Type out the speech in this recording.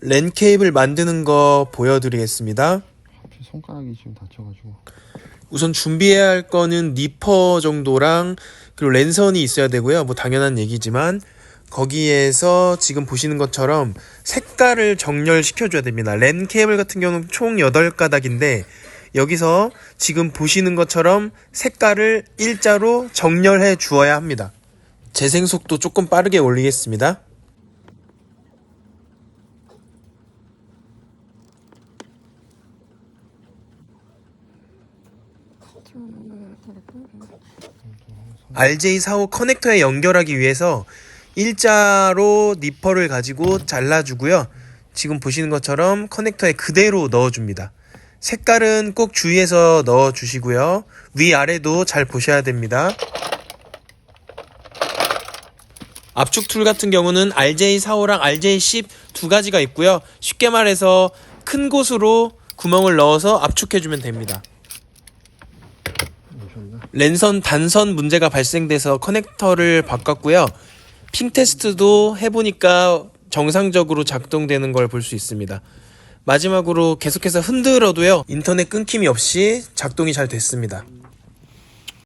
랜 케이블 만드는 거 보여드리겠습니다. 하필 손가락이 지금 다쳐가지고 우선 준비해야 할 거는 니퍼 정도랑 그리고 랜선이 있어야 되고요. 뭐 당연한 얘기지만 거기에서 지금 보시는 것처럼 색깔을 정렬시켜줘야 됩니다. 랜 케이블 같은 경우는 총 8가닥인데 여기서 지금 보시는 것처럼 색깔을 일자로 정렬해 주어야 합니다. 재생 속도 조금 빠르게 올리겠습니다. RJ45 커넥터에 연결하기 위해서 일자로 니퍼를 가지고 잘라주고요. 지금 보시는 것처럼 커넥터에 그대로 넣어줍니다. 색깔은 꼭 주의해서 넣어주시고요. 위아래도 잘 보셔야 됩니다. 압축 툴 같은 경우는 RJ45랑 RJ10 두 가지가 있고요. 쉽게 말해서 큰 곳으로 구멍을 넣어서 압축해주면 됩니다. 랜선 단선 문제가 발생돼서 커넥터를 바꿨고요. 핑 테스트도 해보니까 정상적으로 작동되는 걸 볼 수 있습니다. 마지막으로 계속해서 흔들어도요. 인터넷 끊김이 없이 작동이 잘 됐습니다.